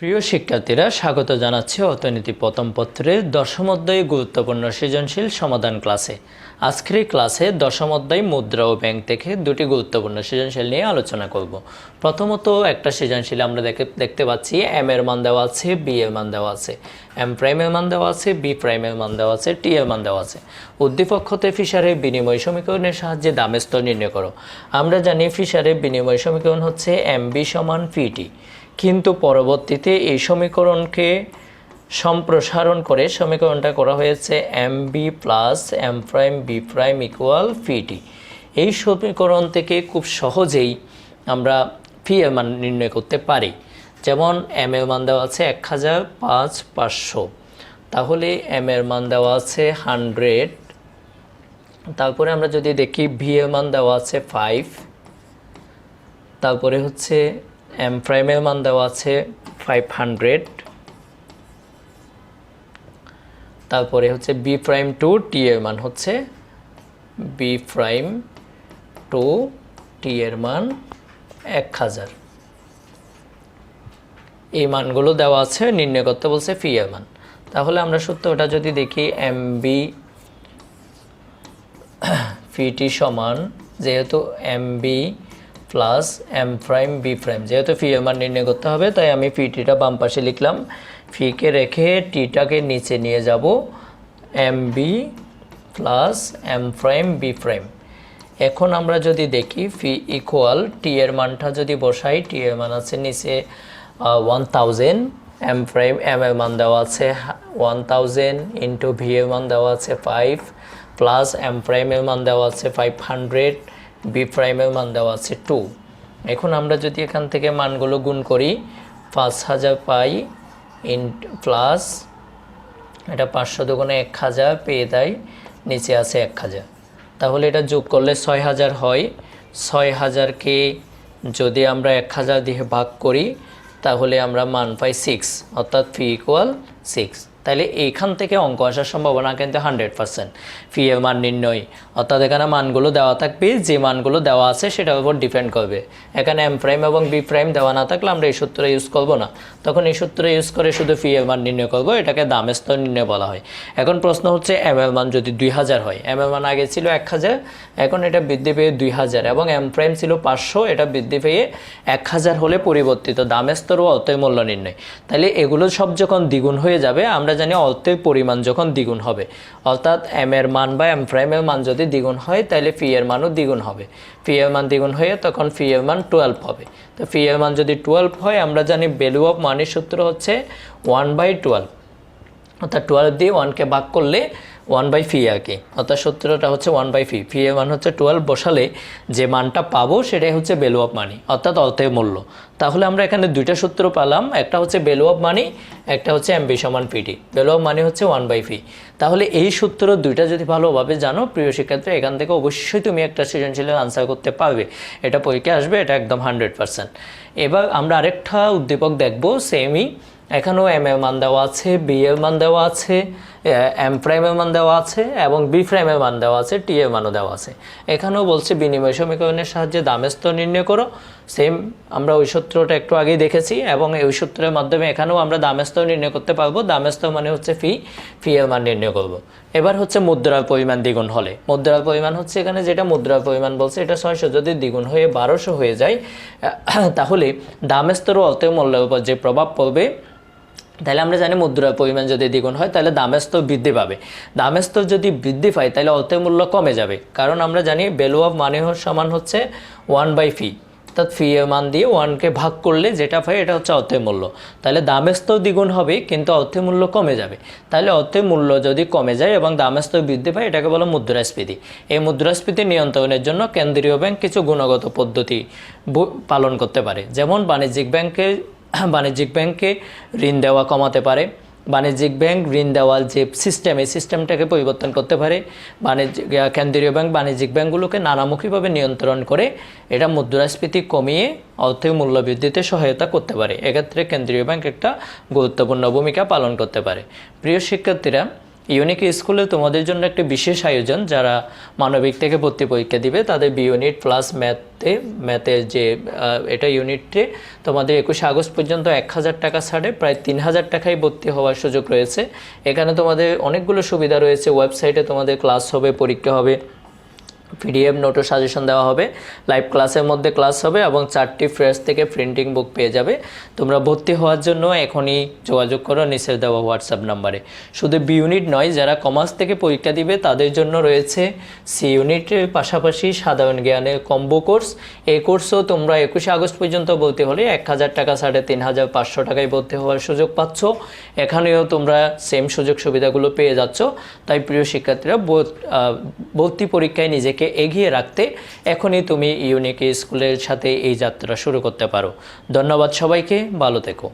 প্রিয় শিক্ষার্থীরা, স্বাগত জানাচ্ছি অর্থনীতি প্রথম পত্রের দশম অধ্যায়ে গুরুত্বপূর্ণ সৃজনশীল সমাধান ক্লাসে। আজকের ক্লাসে দশম অধ্যায় মুদ্রা ও ব্যাংক থেকে দুটি গুরুত্বপূর্ণ সৃজনশীল নিয়ে আলোচনা করব। প্রথমত একটা সৃজনশীল আমরা দেখে, দেখতে পাচ্ছি এম এর মান দেওয়া আছে বি এর মান দেওয়া আছে এম প্রাইমের মান দেওয়া আছে বি প্রাইমের মান দেওয়া আছে টি এর মান দেওয়া আছে। উদ্দীপক হতে ফিশারের বিনিময় সমীকরণের সাহায্যে দামের স্তর নির্ণয় করো। আমরা জানি ফিশারের বিনিময় সমীকরণ হচ্ছে এম বি সমান ফিটি কিন্তু পরবর্তীতে এই সমীকরণকে সম্প্রসারণ করে সমীকরণটা করা হয়েছে M B plus M prime B prime equal ফিটি এই সমীকরণ থেকে খুব সহজেই আমরা ফি এর মান নির্ণয় করতে পারি। যেমন এম এর মান দেওয়া আছে এক হাজার পাঁচ পাঁচশো। তাহলে এম এর মান দেওয়া আছে হান্ড্রেড। তারপরে আমরা যদি দেখি ভি এর মান দেওয়া আছে ফাইভ তারপরে হচ্ছে এম প্রাইমের মান দেওয়া আছে ফাইভ হান্ড্রেড তারপরে হচ্ছে বি প্রাইম টু টি এর মান হচ্ছে বি প্রাইম টু টি এর মান এক হাজার। এই মানগুলো দেওয়া আছে, নির্ণয় করতে বলছে ফি এর মান। তাহলে আমরা সত্য ওটা যদি দেখি এম বি ফিটি সমান, যেহেতু M B plus M prime B prime যেহেতু ফি এর মান নির্ণয় করতে হবে, তাই আমি ফিটিটা বাম পাশে লিখলাম। ফিকে রেখে টিটাকে নিচে নিয়ে যাব M B plus M prime B prime এখন আমরা যদি দেখি ফি ইকুয়াল টি এর মানটা যদি বসাই টি এর মান আছে নিচে one thousand M prime M এর মান দেওয়া আছে ওয়ান থাউজেন্ড ইন্টু ভি এর মান দেওয়া আছে ফাইভ প্লাস এম প্রাইমের মান দেওয়া আছে ফাইভ হান্ড্রেড বি প্রাইমের মান দেওয়া আছে টু এখন আমরা যদি এখান থেকে মানগুলো গুণ করি পাঁচ হাজার পাই ইন প্লাস এটা পাঁচশো দোকানে এক হাজার পেয়ে দেয় নিচে আছে এক হাজার তাহলে এটা যোগ করলে ছয় হাজার হয়। ছয় হাজারকে যদি আমরা এক হাজার দিয়ে ভাগ করি, তাহলে আমরা মান পাই সিক্স অর্থাৎ ফি ইকুয়াল সিক্স তাহলে এইখান থেকে অঙ্ক আসার সম্ভাবনা কিন্তু হান্ড্রেড পার্সেন্ট ফি এর মান নির্ণয়। অর্থাৎ এখানে মানগুলো দেওয়া থাকবে, যে মানগুলো দেওয়া আছে সেটার উপর ডিপেন্ড করবে। এখানে এম প্রাইম এবং বি প্রাইম দেওয়া না থাকলে আমরা এই সূত্র ইউজ করব না। তখন এই সূত্র ইউজ করে শুধু ফি এর মান নির্ণয় করব, এটাকে দামের স্তর নির্ণয় বলা হয়। এখন প্রশ্ন হচ্ছে এম এর মান যদি দুই হাজার হয় এম এর মান আগে ছিল এক হাজার, এখন এটা বৃদ্ধি পেয়ে দুই হাজার এবং এম প্রাইম ছিল পাঁচশো, এটা বৃদ্ধি পেয়ে এক হাজার হলে পরিবর্তিত দামের স্তর ও অর্থের মূল্য নির্ণয়। তাহলে এগুলো সব যখন দ্বিগুণ হয়ে যাবে, আমরা জানি অর্থের পরিমাণ যখন দ্বিগুণ হবে। অর্থাৎ এম এর মান বা এম প্রাইমের মান যদি দ্বিগুণ হয় তাহলে ফি এর মানও দ্বিগুণ হবে। ফি এর মান দ্বিগুণ হয়ে তখন ফি এর মান টুয়েলভ হবে। তো ফি এর মান যদি টুয়েলভ হয়, আমরা জানি ভ্যালু অফ মানের সূত্র হচ্ছে ওয়ান বাই টুয়েলভ অর্থাৎ টুয়েলভ দিয়ে ওয়ানকে ভাগ করলে ওয়ান বাই ফি আর কি। অর্থাৎ সূত্রটা হচ্ছে ওয়ান বাই ফি ফি এর মান হচ্ছে টুয়েলভ বসালে যে মানটা পাবো সেটাই হচ্ছে ভ্যালু অফ মানি অর্থাৎ অর্থের মূল্য। তাহলে আমরা এখানে দুইটা সূত্র পেলাম, একটা হচ্ছে ভ্যালু অফ মানি একটা হচ্ছে এমবি সমান পিটি ভ্যালু অফ মানি হচ্ছে ওয়ান বাই ফি তাহলে এই সূত্র দুইটা যদি ভালোভাবে জানো, প্রিয় শিক্ষার্থী, এখান থেকে অবশ্যই তুমি একটা সৃজনশীলের আনসার করতে পারবে। এটা পরীক্ষায় আসবে, এটা একদম হান্ড্রেড পার্সেন্ট এবার আমরা আরেকটা উদ্দীপক দেখব সেমই এখানেও এম এর মান দেওয়া আছে বি এর মান দেওয়া আছে এম প্রাইমের মান দেওয়া আছে এবং বি প্রাইমের মান দেওয়া আছে টি এর মানও দেওয়া আছে। এখানেও বলছে বিনিময় সমীকরণের সাহায্যে দামের স্তর নির্ণয় করো। সেম আমরা ওই সূত্রটা একটু আগেই দেখেছি এবং এই সূত্রের মাধ্যমে এখানেও আমরা দামের স্তর নির্ণয় করতে পারব। দামের স্তর মানে হচ্ছে ফি ফি এর মান নির্ণয় করব। এবার হচ্ছে মুদ্রার পরিমাণ দ্বিগুণ হলে। মুদ্রার পরিমাণ হচ্ছে এখানে যেটা মুদ্রার পরিমাণ বলছে, এটা ছয়শো। যদি দ্বিগুণ হয়ে বারোশো হয়ে যায় তাহলে দামের স্তর ও অর্থের মূল্যের উপর যে প্রভাব পড়বে তাহলে আমরা জানি মুদ্রার পরিমাণ যদি দ্বিগুণ হয়, তাহলে দামের স্তর বৃদ্ধি পাবে। দামের স্তর যদি বৃদ্ধি পায়, তাহলে অর্থের মূল্য কমে যাবে। কারণ আমরা জানি ভ্যালু অফ মানি সমান হচ্ছে ওয়ান বাই ফি অর্থাৎ ফি এর মান দিয়ে ওয়ানকে ভাগ করলে যেটা পাই, এটা হচ্ছে অর্থের মূল্য। তাহলে দামের স্তর দ্বিগুণ হবে, কিন্তু অর্থের মূল্য কমে যাবে। তাহলে অর্থের মূল্য যদি কমে যায় এবং দামের স্তর বৃদ্ধি পায়, এটাকে বলো মুদ্রাস্ফীতি। এই মুদ্রাস্ফীতি নিয়ন্ত্রণের জন্য কেন্দ্রীয় ব্যাংক কিছু গুণগত পদ্ধতি পালন করতে পারে। যেমন বাণিজ্যিক ব্যাংকে বাণিজ্যিক ব্যাংকে ঋণ দেওয়া কমাতে পারে। বাণিজ্যিক ব্যাংক ঋণ দেওয়ার যে সিস্টেম এই সিস্টেমটাকে পরিবর্তন করতে পারে। বাণিজ্যিক কেন্দ্রীয় ব্যাংক বাণিজ্যিক ব্যাংকগুলোকে নানামুখীভাবে নিয়ন্ত্রণ করে এটা মুদ্রাস্ফীতি কমিয়ে অর্থের মূল্য বৃদ্ধিতে সহায়তা করতে পারে। এক্ষেত্রে কেন্দ্রীয় ব্যাংক একটা গুরুত্বপূর্ণ ভূমিকা পালন করতে পারে। প্রিয় শিক্ষার্থীরা ইউনিক স্কুলে তোমাদের জন্য একটি বিশেষ আয়োজন, যারা মানবিক থেকে ভর্তি পরীক্ষা দিবে, তাদের বি ইউনিট প্লাস ম্যাথে ম্যাথের যে এটা ইউনিটে তোমাদের একুশে আগস্ট পর্যন্ত এক হাজার টাকা ছাড়ে, প্রায় তিন হাজার টাকায় ভর্তি হওয়ার সুযোগ রয়েছে। এখানে তোমাদের অনেকগুলো সুবিধা রয়েছে ওয়েবসাইটে তোমাদের ক্লাস হবে, পরীক্ষা হবে। পিডিএফ নোটও সাজেশন দেওয়া হবে। লাইভ ক্লাসের মধ্যে ক্লাস হবে এবং চারটি ফ্রেশ থেকে প্রিন্টিং বুক পেয়ে যাবে। তোমরা ভর্তি হওয়ার জন্য এখনই যোগাযোগ করো নিচের দেওয়া হোয়াটসঅ্যাপ নাম্বারে শুধু বি ইউনিট নয়, যারা কমার্স থেকে পরীক্ষা দিবে, তাদের জন্য রয়েছে সি ইউনিটের পাশাপাশি সাধারণ জ্ঞানের কম্বো কোর্স এই কোর্সও তোমরা একুশে আগস্ট পর্যন্ত ভর্তি হলে এক হাজার টাকা সাড়ে তিন হাজার পাঁচশো টাকায় ভর্তি হওয়ার সুযোগ পাচ্ছ। এখানেও তোমরা সেম সুযোগ সুবিধাগুলো পেয়ে যাচ্ছ। তাই প্রিয় শিক্ষার্থীরা ভর্তি পরীক্ষায় নিজেকে এগিয়ে রাখতে এখনই তুমি ইউনিক স্কুলের সাথে এই যাত্রা শুরু করতে পারো। ধন্যবাদ সবাইকে, ভালো থেকো।